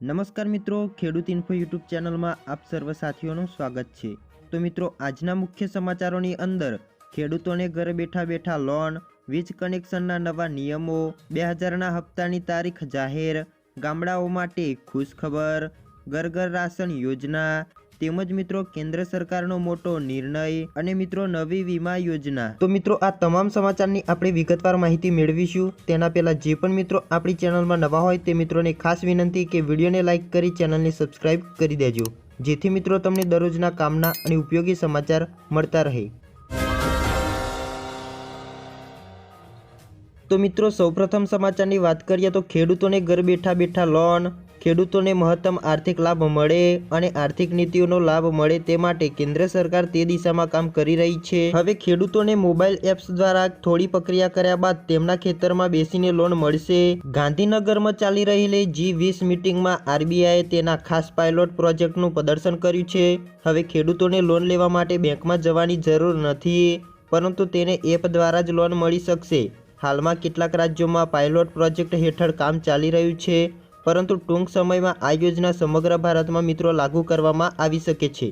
નમસ્કાર મિત્રો, ખેડૂત ઇન્ફો યુટ્યુબ ચેનલમાં આપ સર્વ સાથીઓનું સ્વાગત છે. તો મિત્રો, આજના મુખ્ય સમાચારોની અંદર ખેડૂતોને ઘરે બેઠા બેઠા લોન, વીજ કનેક્શનના નવા નિયમો, બે હજારના હપ્તાની તારીખ જાહેર, ગામડાઓ માટે ખુશખબર, ઘર ઘર રાશન યોજના તેમજ મિત્રો કેન્દ્ર સરકારનો મોટો નિર્ણય અને મિત્રો નવી વીમા યોજના. તો મિત્રો આ તમામ સમાચારની આપણે વિગતવાર માહિતી મેળવીશું. તેના પહેલા જે પણ મિત્રો આપણી ચેનલમાં નવા હોય તે મિત્રોને ખાસ વિનંતી કે વિડીયોને લાઇક કરી ચેનલને સબસ્ક્રાઇબ કરી દેજો. જેથી મિત્રો તમને દરરોજના કામના અને ઉપયોગી સમાચાર મળતા રહે. તો મિત્રો સૌપ્રથમ સમાચારની વાત કરીએ તો ખેડૂતોને ઘર બેઠા બેઠા લોન ખેડૂતોને મહત્તમ આર્થિક લાભ મળે અને આર્થિક નીતિઓનો લાભ મળે તે માટે કેન્દ્ર સરકાર તે દિશામાં કામ કરી રહી છે. હવે ખેડૂતોને મોબાઈલ એપ્સ દ્વારા થોડી પ્રક્રિયા કર્યા બાદ તેમના ખેતરમાં બેસીને લોન મળશે. ગાંધીનગરમાં ચાલી રહેલી જી વીસ મિટિંગમાં આરબીઆઈએ તેના ખાસ પાયલોટ પ્રોજેક્ટનું પ્રદર્શન કર્યું છે. હવે ખેડૂતોને લોન લેવા માટે બેંકમાં જવાની જરૂર નથી, પરંતુ તેને એપ દ્વારા જ લોન મળી શકશે. હાલમાં કેટલાક રાજ્યોમાં પાયલોટ પ્રોજેક્ટ હેઠળ કામ ચાલી રહ્યું છે. પરંતુ ટૂંક સમયમાં આ યોજના સમગ્ર ભારતમાં મિત્રો લાગુ કરવામાં આવી શકે છે.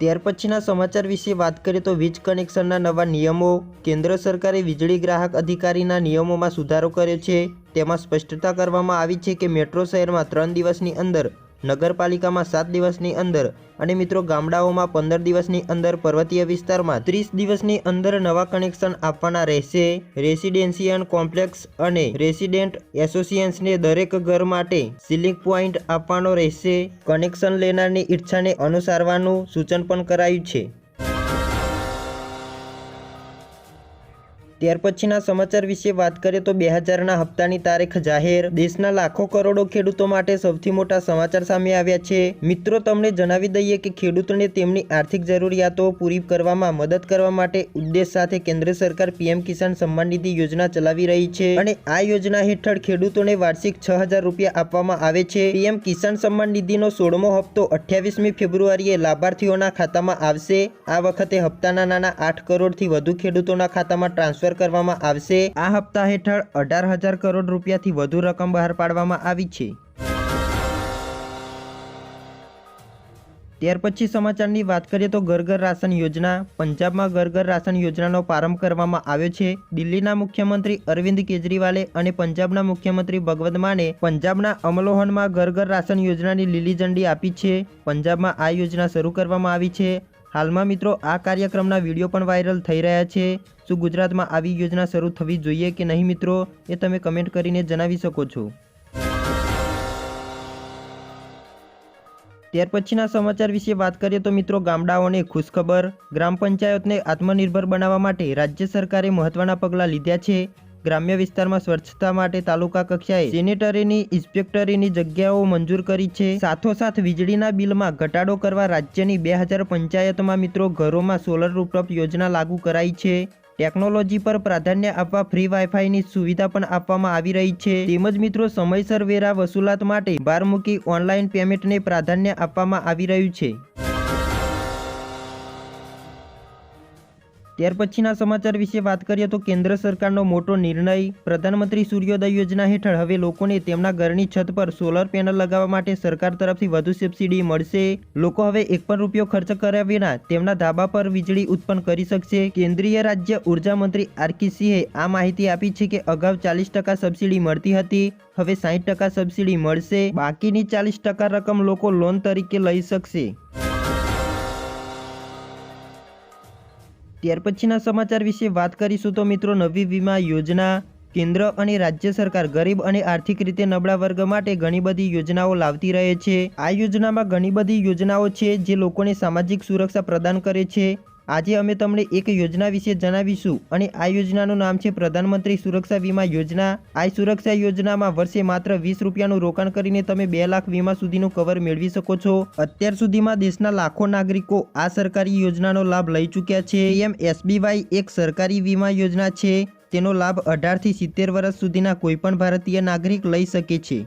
ત્યાર પછીના સમાચાર વિશે વાત કરીએ તો વીજ કનેક્શનના નવા નિયમો. કેન્દ્ર સરકારે વીજળી ગ્રાહક અધિકારીના નિયમોમાં સુધારો કર્યો છે. તેમાં સ્પષ્ટતા કરવામાં આવી છે કે મેટ્રો શહેરમાં ત્રણ દિવસની અંદર નગરપાલિકામાં સાત દિવસની અંદર અને મિત્રો ગામડાઓમાં પંદર દિવસની અંદર પર્વતીય વિસ્તારમાં ત્રીસ દિવસની અંદર નવા કનેક્શન આપવાના રહેશે. રેસિડેન્શિયલ કોમ્પ્લેક્સ અને રેસિડેન્ટ એસોસિએશનને દરેક ઘર માટે સીલિંગ પોઈન્ટ આપવાનો રહેશે. કનેક્શન લેનારની ઈચ્છાને અનુસારવાનું સૂચન પણ કરાયું છે. ત્યાર પછીના સમાચાર વિશે વાત કરીએ તો બે હજારના હપ્તાની તારીખ જાહેર. દેશના લાખો કરોડો ખેડૂતો માટે સૌથી મોટા સમાચાર સામે આવ્યા છે. મિત્રો, તમને જણાવી દઈએ કે ખેડૂતોને તેમની આર્થિક જરૂરિયાતો પૂરી કરવામાં મદદ કરવા માટે ઉદ્દેશ સાથે કેન્દ્ર સરકાર પીએમ કિસાન સન્માન નિધિ યોજના ચલાવી રહી છે અને આ યોજના હેઠળ ખેડૂતોને વાર્ષિક છ રૂપિયા આપવામાં આવે છે. પીએમ કિસાન સન્માન નિધિનો સોળમો હપ્તો અઠ્યાવીસમી ફેબ્રુઆરીએ લાભાર્થીઓના ખાતામાં આવશે. આ વખતે હપ્તાના નાના આઠ કરોડથી વધુ ખેડૂતોના ખાતામાં ટ્રાન્સફર કરવામાં આવશે. આ હપ્તા હેઠળ અઢાર હજાર કરોડ રૂપિયાથી વધુ રકમ બહાર પાડવામાં આવી છે. ત્યાર પછી સમાચારની વાત કરીએ તો ઘર ઘર રાશન યોજના. પંજાબમાં ઘર ઘર રાશન યોજનાનો પ્રારંભ કરવામાં આવ્યો છે. દિલ્હીના મુખ્યમંત્રી અરવિંદ કેજરીવાલે અને પંજાબના મુખ્યમંત્રી ભગવત માને પંજાબના અમલોહનમાં ઘર ઘર રાશન યોજનાની લીલી ઝંડી આપી છે. પંજાબમાં આ યોજના શરૂ કરવામાં આવી છે. હાલમાં મિત્રો, આ કાર્યક્રમના વીડિયો પણ વાયરલ થઈ રહ્યા છે. શું ગુજરાતમાં આવી યોજના શરૂ થવી જોઈએ કે નહીં મિત્રો, એ તમે કમેન્ટ કરીને જણાવી શકો છો. ત્યાર પછીના સમાચાર વિશે વાત કરીએ તો મિત્રો, ગામડાઓને ખુશખબર. ગ્રામ પંચાયતને આત્મનિર્ભર બનાવવા માટે રાજ્ય સરકારે મહત્વના પગલાં લીધા છે. ગ્રામ્ય વિસ્તારમાં સ્વચ્છતા માટે તાલુકા કક્ષાએ સેનેટરીની, ઇન્સ્પેક્ટરીની જગ્યાઓ મંજૂર કરી છે. સાથોસાથ વીજળીના બિલમાં ઘટાડો કરવા રાજ્યની બે હજાર પંચાયતમાં મિત્રો ઘરોમાં સોલર રૂપટોપ યોજના લાગુ કરાઈ છે. ટેકનોલોજી પર પ્રાધાન્ય આપવા ફ્રી વાઈફાઈની સુવિધા પણ આપવામાં આવી રહી છે. તેમજ મિત્રો સમયસર વેરા વસૂલાત માટે ભાર મૂકી ઓનલાઈન પેમેન્ટને પ્રાધાન્ય આપવામાં આવી રહ્યું છે. ત્યાર પછીના સમાચાર વિશે વાત કરીએ તો કેન્દ્ર સરકારનો મોટો નિર્ણય પ્રધાનમંત્રી સૂર્યોદય યોજના હેઠળ હવે લોકોને તેમના ઘરની છત પર સોલર પેનલ લગાવવા માટે સરકાર તરફથી વધુ સબસિડી મળશે. લોકો હવે એક પણ રૂપિયો ખર્ચ કર્યા વિના તેમના ધાબા પર વીજળી ઉત્પન્ન કરી શકશે. કેન્દ્રીય રાજ્ય ઊર્જા મંત્રી આરકી સિંહે આ માહિતી આપી છે કે અગાઉ ચાલીસ ટકા સબસિડી મળતી હતી, હવે સાહીઠ ટકા સબસિડી મળશે. બાકીની ચાલીસ ટકા રકમ લોકો લોન તરીકે લઈ શકશે. ત્યાર પછીના સમાચાર વિશે વાત કરીશું તો મિત્રો નવી વીમા યોજના કેન્દ્ર અને રાજ્ય સરકાર ગરીબ અને આર્થિક રીતે નબળા વર્ગ માટે ઘણી બધી યોજનાઓ લાવતી રહે છે. આ યોજનામાં ઘણી બધી યોજનાઓ છે જે લોકોને સામાજિક સુરક્ષા પ્રદાન કરે છે. આજે અમે તમને એક યોજના વિશે જણાવીશું અને આ યોજનાનું નામ છે પ્રધાનમંત્રી સુરક્ષા વીમા યોજના. આ સુરક્ષા યોજનામાં વર્ષે માત્ર વીસ રૂપિયાનું રોકાણ કરીને તમે બે લાખ વીમા સુધીનું કવર મેળવી શકો છો. અત્યાર સુધીમાં દેશના લાખો નાગરિકો આ સરકારી યોજનાનો લાભ લઈ ચૂક્યા છે. એમ એસબીવાય એક સરકારી વીમા યોજના છે. તેનો લાભ અઢારથી સિત્તેર વર્ષ સુધીના કોઈપણ ભારતીય નાગરિક લઈ શકે છે.